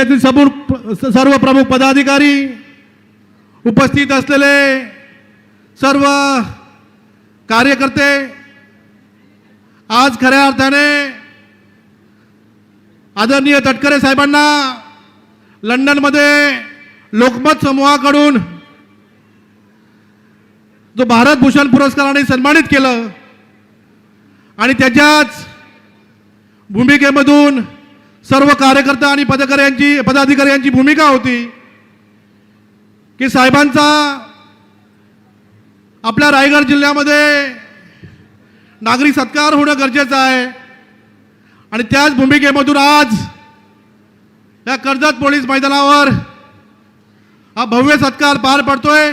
त्यातील सर्व प्रमुख पदाधिकारी उपस्थित असलेले सर्व कार्यकर्ते आज खऱ्या अर्थाने आदरणीय तटकरे साहेबांना लंडनमध्ये लोकमत समूहाकडून जो भारत भूषण पुरस्काराने सन्मानित केलं आणि त्याच्याच भूमिकेमधून सर्व कार्यकर्ता आणि पदकऱ्यांची पदाधिकाऱ्यांची पदाधिकारी यांची भूमिका होती की साहेबांचा आपल्या रायगड जिल्ह्यामध्ये नागरिक सत्कार होणं गरजेचं आहे. आणि त्याच भूमिकेमधून आज या कर्जत पोलीस मैदानावर हा भव्य सत्कार पार पडतोय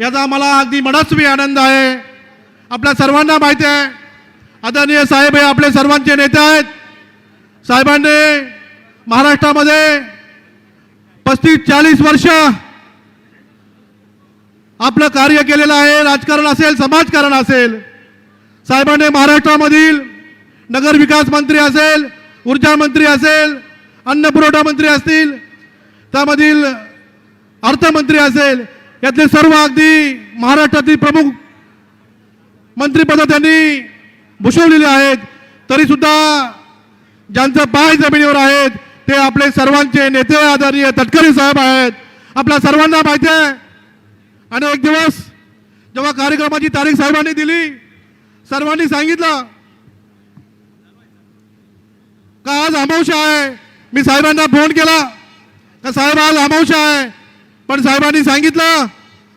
याचा मला अगदी मनस्वी आनंद आहे. आपल्या सर्वांना माहिती आहे आदरणीय साहेब हे आपले सर्वांचे नेते आहेत. साहेबांनी महाराष्ट्रामध्ये पस्तीस चाळीस वर्ष आपलं कार्य केलेलं आहे. राजकारण असेल समाजकारण असेल. साहेबांनी महाराष्ट्रामधील नगर विकास मंत्री असेल ऊर्जा मंत्री असेल अन्न पुरवठा मंत्री असतील त्यामधील अर्थमंत्री असेल यातले सर्व अगदी महाराष्ट्रातील प्रमुख मंत्रिपदं त्यांनी भूषवलेली आहेत. तरीसुद्धा ज्यांचं पाय जमिनीवर आहेत ते आपले सर्वांचे नेते आदरणीय तटकरे साहेब आहेत. आपल्या सर्वांना माहिती आहे आणि एक दिवस जेव्हा कार्यक्रमाची तारीख साहेबांनी दिली सर्वांनी सांगितलं का आज अमावस्या आहे? मी साहेबांना फोन केला का साहेब आज अमावस्या आहे? पण साहेबांनी सांगितलं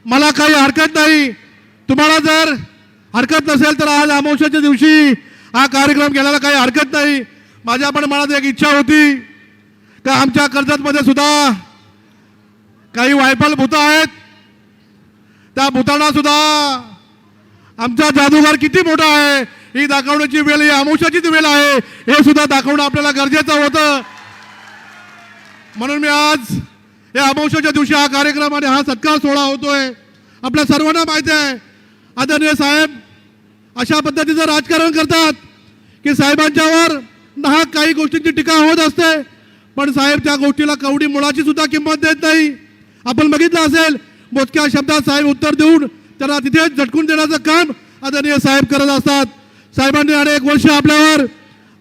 मला काही हरकत नाही. तुम्हाला जर हरकत नसेल तर आज अमावश्याच्या दिवशी हा कार्यक्रम केल्याला काही हरकत नाही. माझ्या पण मनात एक इच्छा होती का आमच्या कर्जतमध्ये सुद्धा काही वायफल भूतं आहेत. त्या भूतांना सुद्धा आमचा जादूगार किती मोठा आहे ही दाखवण्याची वेळ ही अमावस्याचीच वेळ आहे हे सुद्धा दाखवणं आपल्याला गरजेचं होतं. म्हणून मी आज या अमावस्याच्या दिवशी हा कार्यक्रम आणि हा सत्कार सोहळा होतोय. आपल्या सर्वांना माहिती आहे आदरणीय साहेब अशा पद्धतीचं राजकारण करतात की साहेबांच्यावर नाहक काही गोष्टींची टीका होत असते पण साहेब त्या गोष्टीला कवडी मुळाची सुद्धा किंमत देत नाही. आपण बघितलं असेल मोजक्या शब्दात साहेब उत्तर देऊन त्यांना तिथेच झटकून देण्याचं काम आदरणीय साहेब करत असतात. साहेबांनी अनेक वर्ष आपल्यावर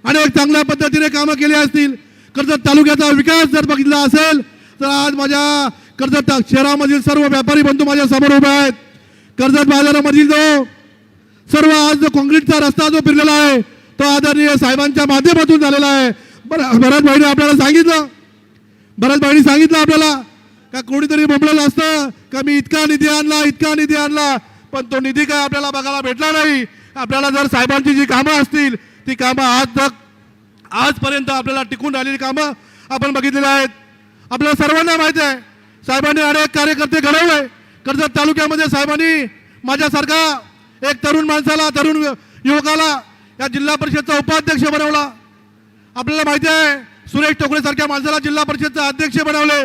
अनेक चांगल्या पद्धतीने कामं केली असतील. कर्जत तालुक्याचा विकास जर बघितला असेल तर आज माझ्या कर्जत शहरामधील सर्व व्यापारी बंधू माझ्यासमोर उभे आहेत. कर्जत बाजारामधील जो सर्व आज जो काँक्रीटचा रस्ता जो फिरलेला आहे तो आदरणीय साहेबांच्या माध्यमातून झालेला आहे. बरं भरत भाईने आपल्याला सांगितलं. भरत भाईने सांगितलं आपल्याला का कोणीतरी बोबलेलं असतं का मी इतका निधी आणला इतका निधी आणला पण तो निधी काय आपल्याला बघायला भेटला नाही. आपल्याला जर साहेबांची जी कामं असतील ती कामं आज तक आजपर्यंत आपल्याला टिकून राहिलेली कामं आपण बघितलेली आहेत. आपल्याला सर्वांना माहिती आहे साहेबांनी अनेक कार्यकर्ते घडवले. कर्जत तालुक्यामध्ये साहेबांनी माझ्यासारखा एक तरुण माणसाला तरुण युवकाला या जिल्हा परिषदचा उपाध्यक्ष बनवला. आपल्याला माहिती आहे सुरेश टोकरे सारख्या माणसाला जिल्हा परिषदचा अध्यक्ष बनवले.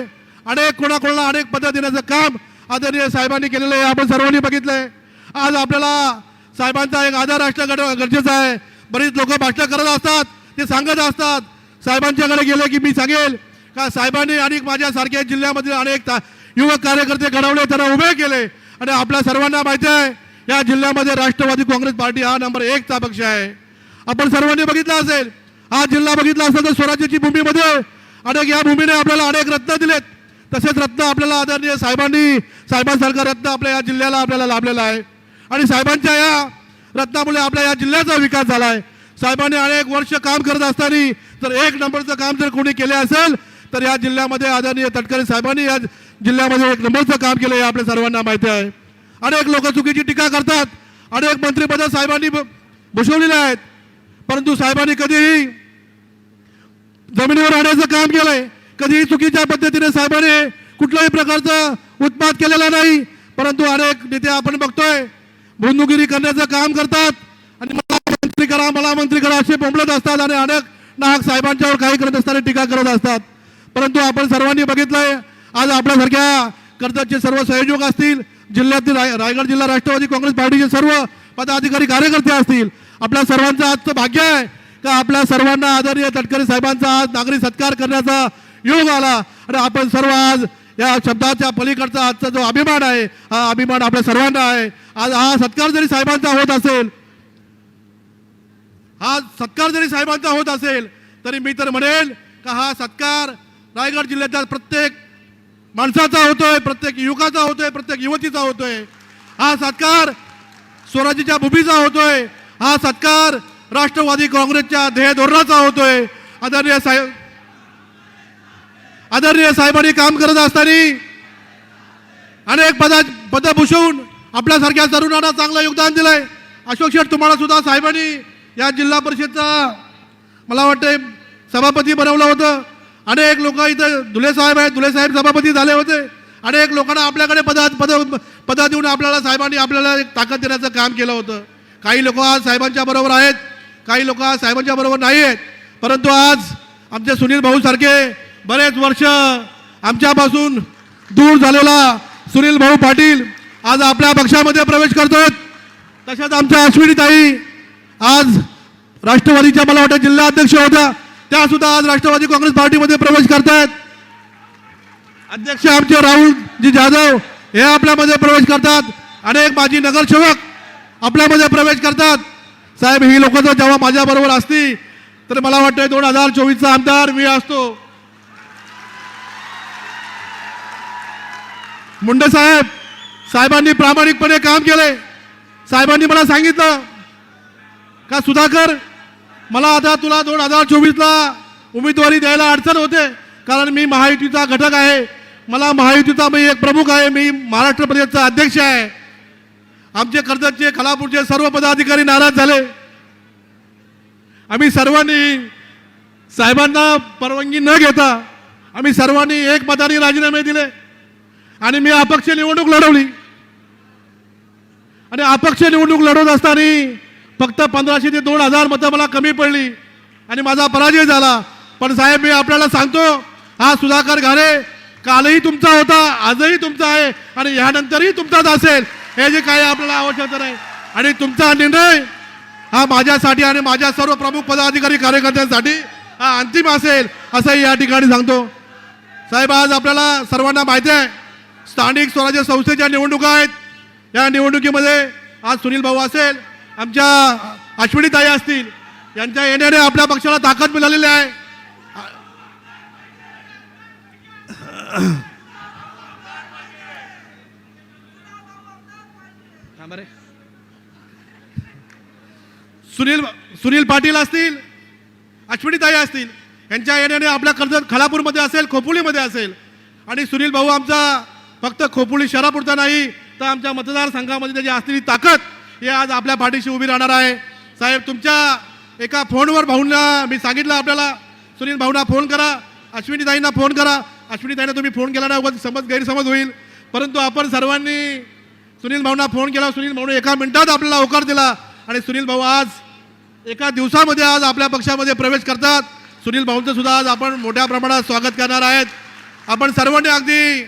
अनेक कोणाकोणाला अनेक पदं देण्याचं काम आदरणीय साहेबांनी केलेलं आहे आपण सर्वांनी बघितलंय. आज आपल्याला साहेबांचा एक आधार असणं गड- गरजेचं आहे. बरीच लोक भाषण करत असतात ते सांगत असतात. साहेबांच्याकडे गेले की मी सांगेल का साहेबांनी आणि माझ्यासारख्या जिल्ह्यामधील अनेक युवक कार्यकर्ते घडवले त्यांना उभे केले. आणि आपल्या सर्वांना माहिती आहे या जिल्ह्यामध्ये राष्ट्रवादी काँग्रेस पार्टी हा नंबर एकचा पक्ष आहे. आपण सर्वांनी बघितलं असेल हा जिल्हा बघितला असेल तर स्वराज्याची भूमीमध्ये अनेक या भूमीने आपल्याला अनेक रत्न दिलेत. तसेच रत्न आपल्याला आदरणीय साहेबांनी साहेबांसारखा रत्न आपल्या या जिल्ह्याला आपल्याला लाभलेला आहे. आणि साहेबांच्या या रत्नामुळे आपल्या या जिल्ह्याचा विकास झाला आहे. साहेबांनी अनेक वर्ष काम करत असताना जर एक नंबरचं काम जर कोणी केले असेल तर या जिल्ह्यामध्ये आदरणीय तटकरे साहेबांनी या जिल्ह्यामध्ये एक नंबरचं काम केलं हे आपल्या सर्वांना माहिती आहे. अनेक लोक चुकीची टीका करतात. अनेक मंत्रिपद साहेबांनी भ- आहेत. परंतु साहेबांनी कधीही जमिनीवर आणण्याचं काम केलंय. कधीही चुकीच्या पद्धतीने साहेबांनी कुठल्याही प्रकारचा उत्पाद केलेला नाही. परंतु अनेक नेते आपण बघतोय बंधुगिरी करण्याचं काम करतात आणि मला मंत्री करा मला मंत्री करा असे बोंबलत असतात आणि अनेक नाहक साहेबांच्यावर काही करत असताना टीका करत असतात. परंतु आपण सर्वांनी बघितलंय आज आपल्यासारख्या कर्जतचे सर्व संयोजक असतील जिल्ह्यातील राय- रायगड जिल्हा राष्ट्रवादी काँग्रेस पार्टीचे सर्व पदाधिकारी कार्यकर्ते असतील. आपल्या सर्वांचं आजचं भाग्य आहे का आपल्या सर्वांना आदरणीय तटकरे साहेबांचा आज नागरी सत्कार करण्याचा योग आला? आणि आपण सर्व आज या शब्दाच्या पलीकडचा आजचा जो अभिमान आहे हा अभिमान आपल्या सर्वांना आहे. आज हा सत्कार जरी साहेबांचा होत असेल हा सत्कार जरी साहेबांचा होत असेल तरी मी तर म्हणेल का हा सत्कार रायगड जिल्ह्याच्या प्रत्येक माणसाचा होतोय प्रत्येक युवकाचा होतोय प्रत्येक युवतीचा होतोय. हा सत्कार स्वराज्याच्या भूमीचा होतोय. हा सत्कार राष्ट्रवादी काँग्रेसच्या ध्येय धोरणाचा होतोय. आदरणीय साहेब आदरणीय साहेबांनी काम करत असताना अनेक पदा पद भूषवून आपल्यासारख्या तरुणांना चांगलं योगदान दिलंय. अशोक शेठ तुम्हाला सुद्धा साहेबांनी या जिल्हा परिषदचा मला वाटते सभापती बनवलं होतं. अनेक लोक इथं धुले साहेब आहेत धुले साहेब सभापती झाले होते. अनेक लोकांना आपल्याकडे पदा पद पदा देऊन आपल्याला साहेबांनी आपल्याला एक ताकद देण्याचं काम केलं होतं. काही लोक आज साहेबांच्या बरोबर आहेत काही लोक आज साहेबांच्या बरोबर नाही आहेत. परंतु आज आमचे सुनील भाऊ सारखे बरेच वर्ष आमच्यापासून दूर झालेला सुनील भाऊ पाटील आज आपल्या पक्षामध्ये प्रवेश करतोय. तशाच आमच्या अश्विनीताई आज राष्ट्रवादीच्या मला वाटतं जिल्हा अध्यक्ष होत्या. त्या सुद्धा आज राष्ट्रवादी काँग्रेस पार्टीमध्ये प्रवेश करतायत. अध्यक्ष आमचे राहुलजी जाधव हे आपल्यामध्ये प्रवेश करतात. अनेक माजी नगरसेवक आपल्यामध्ये प्रवेश करतात. साहेब ही लोक जर जेव्हा माझ्याबरोबर असती तर मला वाटतं दोन हजार चोवीसचा आमदार मी असतो. मुंडे साहेब साहेबांनी प्रामाणिकपणे काम केले साहेबांनी मला सांगितलं का सुधाकर मला आता तुला दोन हजार चोवीसला उमेदवारी द्यायला अडचण होते. कारण मी महायुतीचा घटक आहे. मला महायुतीचा मी एक प्रमुख आहे. मी महाराष्ट्र प्रदेशचा अध्यक्ष आहे. आमचे कर्जतचे खलापूरचे सर्व पदाधिकारी नाराज झाले. आम्ही सर्वांनी साहेबांना परवानगी न घेता आम्ही सर्वांनी एक मताने राजीनामे दिले. आणि मी अपक्ष निवडणूक लढवली. आणि अपक्ष निवडणूक लढवत असताना फक्त पंधराशे ते दोन हजार मतं मला कमी पडली. आणि माझा पराजय झाला. पण साहेब मी आपल्याला सांगतो हा सुधाकर घारे कालही तुमचा होता आजही तुमचा आहे आणि ह्यानंतरही तुमचाच असेल हे जे काही आपल्याला आवश्यकता नाही आणि तुमचा निर्णय हा माझ्यासाठी आणि माझ्या सर्व प्रमुख पदाधिकारी कार्यकर्त्यांसाठी हा अंतिम असेल असंही या ठिकाणी सांगतो. साहेब आज आपल्याला सर्वांना माहिती आहे स्थानिक स्वराज्य संस्थेच्या निवडणुका आहेत. या निवडणुकीमध्ये आज सुनील भाऊ असेल आमच्या अश्विनीताई असतील यांच्या येण्याने आपल्या पक्षाला ताकद मिळालेली आहे. सुनील सुनील पाटील असतील अश्विनीताई असतील यांच्या येण्याने आपल्या कर्जत खालापूरमध्ये असेल खोपोलीमध्ये असेल. आणि सुनील भाऊ आमचा फक्त खोपोली शहरापुरता नाही तर आमच्या मतदारसंघामध्ये त्याची असलेली ताकद हे आज आपल्या पाठीशी उभी राहणार आहे. साहेब तुमच्या एका फोनवर भाऊंना मी सांगितलं आपल्याला. सुनील भाऊंना फोन करा अश्विनीताईंना फोन करा. अश्विनीताईंना तुम्ही फोन केला ना उगाच समज गैरसमज होईल. परंतु आपण सर्वांनी सुनील भाऊंना फोन केला. सुनील भाऊने एका मिनिटात आपल्याला होकार दिला. आणि सुनील भाऊ आज एका दिवसामध्ये आज आपल्या पक्षामध्ये प्रवेश करतात. सुनील भाऊंचं सुद्धा आज आपण मोठ्या प्रमाणात स्वागत करणार आहेत. आपण सर्वांनी अगदी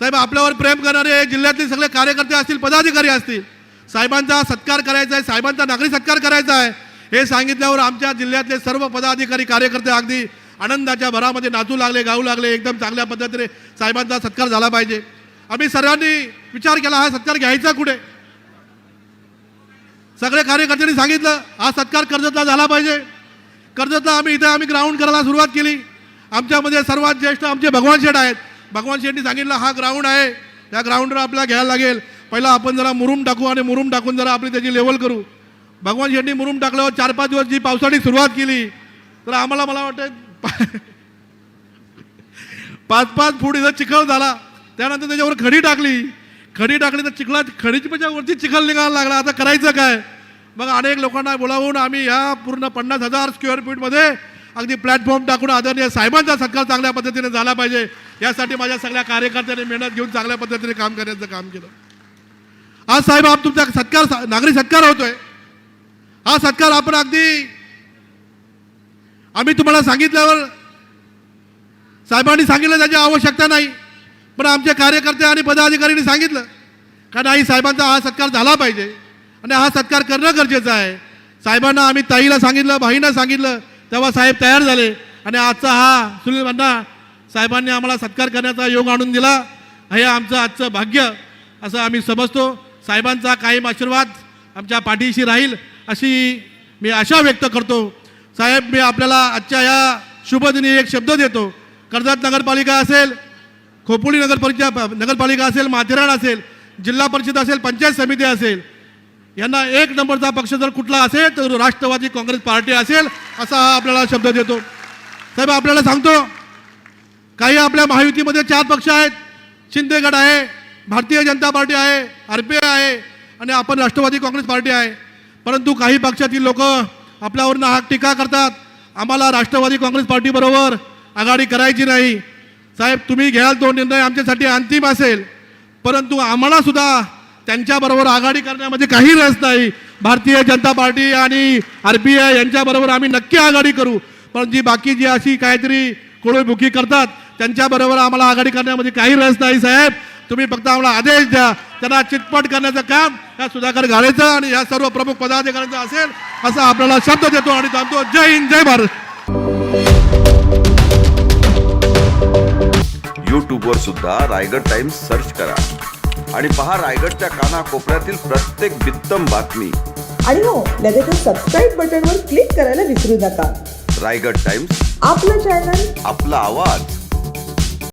साहेब आपल्यावर प्रेम करणारे जिल्ह्यातले सगळे कार्यकर्ते असतील पदाधिकारी असतील साहेबांचा सत्कार करायचा आहे साहेबांचा नागरी सत्कार करायचा आहे हे सांगितल्यावर आमच्या जिल्ह्यातले सर्व पदाधिकारी कार्यकर्ते अगदी आनंदाच्या भरामध्ये नाचू लागले गाऊ लागले एकदम चांगल्या पद्धतीने साहेबांचा सत्कार झाला पाहिजे. आम्ही सर्वांनी विचार केला हा सत्कार घ्यायचा कुठे? सगळे कार्यकर्त्यांनी सांगितलं हा सत्कार कर्जतला झाला पाहिजे. कर्जतला आम्ही इथे आम्ही ग्राउंड करायला सुरुवात केली. आमच्यामध्ये सर्वात ज्येष्ठ आमचे भगवान शेठ आहेत. भगवान शेठनी सांगितलं हा ग्राउंड आहे. त्या ग्राउंडवर आपल्याला घ्यायला लागेल. पहिला आपण जरा मुरुम टाकू आणि मुरुम टाकून जरा आपली त्याची लेवल करू. भगवान शेठनी मुरुम टाकल्यावर चार पाच दिवस जी पावसाळी सुरुवात केली तर आम्हाला मला वाटतं पाच पाच फूट इथं चिखल झाला. त्यानंतर त्याच्यावर खडी टाकली. खडी टाकली तर चिखला खडीच्या वरती चिखल निघायला लागला. आता करायचं काय? मग अनेक लोकांना बोलावून आम्ही ह्या पूर्ण पन्नास हजार स्क्वेअर फीटमध्ये अगदी प्लॅटफॉर्म टाकून आदरणीय साहेबांचा सत्कार चांगल्या पद्धतीने झाला पाहिजे. यासाठी माझ्या सगळ्या कार्यकर्त्यांनी मेहनत घेऊन चांगल्या पद्धतीने काम करण्याचं काम केलं. आज साहेब आप तुमचा सत्कार नागरी सत्कार होतोय. हा सत्कार आपण अगदी आम्ही तुम्हाला सांगितल्यावर साहेबांनी सांगितलं त्याची आवश्यकता नाही. पण आमचे कार्यकर्ते आणि पदाधिकाऱ्यांनी सांगितलं का नाही साहेबांचा हा सत्कार झाला पाहिजे आणि हा सत्कार करणं गरजेचं आहे. साहेबांना आम्ही ताईला सांगितलं भाईंना सांगितलं तेव्हा साहेब तयार झाले आणि आजचा हा सुनील भांना साहेबांनी आम्हाला सत्कार करण्याचा योग आणून दिला. हे आमचं आजचं भाग्य असं आम्ही समजतो. साहेबांचा कायम आशीर्वाद आमच्या पाठीशी राहील अशी मी आशा व्यक्त करतो. साहेब मी आपल्याला आजच्या या शुभदिनी एक शब्द देतो. कर्जत नगरपालिका असेल खोपोली नगरपालिका नगरपालिका असेल माथेरान असेल जिल्हा परिषद असेल पंचायत समिती असेल यांना एक नंबरचा पक्ष जर कुठला असेल तर राष्ट्रवादी काँग्रेस पार्टी असेल असा हा आपल्याला शब्द देतो. साहेब आपल्याला सांगतो काही आपल्या महायुतीमध्ये चार पक्ष आहेत. शिंदेगड आहे भारतीय जनता पार्टी आहे आर पी आय आहे आणि आपण राष्ट्रवादी काँग्रेस पार्टी आहे. परंतु काही पक्षातील लोक आपल्यावरून हा टीका करतात. आम्हाला राष्ट्रवादी काँग्रेस पार्टीबरोबर आघाडी करायची नाही. साहेब तुम्ही घ्याल तो निर्णय आमच्यासाठी अंतिम असेल. परंतु आम्हाला सुद्धा त्यांच्याबरोबर आघाडी करण्यामध्ये काही रस नाही. भारतीय जनता पार्टी आणि आर पी आय यांच्याबरोबर आम्ही नक्की आघाडी करू. पण जी बाकी जी अशी काहीतरी कोळीमुखी करतात त्यांच्याबरोबर आम्हाला आघाडी करण्यामध्ये काही रस नाही साहेब. तुम्ही फक्त आम्हाला आदेश द्या. त्यांना चितपट करण्याचं काम या सुधाकर घालेचं आणि या सर्व प्रमुख पदाधिकाऱ्यांचं असेल असा आपल्याला शब्द देतो आणि थांबतो जय हिंद जय भारत. यूट्यूबवर सुद्धा रायगड टाइम्स सर्च करा. आणि पहा रायगडच्या कानाकोपऱ्यातील प्रत्येक बित्तम बातमी. आणि हो लगेचच सबस्क्राईब बटनवर क्लिक करायला विसरू नका. रायगड टाइम्स. आपलं चॅनल आपला आवाज.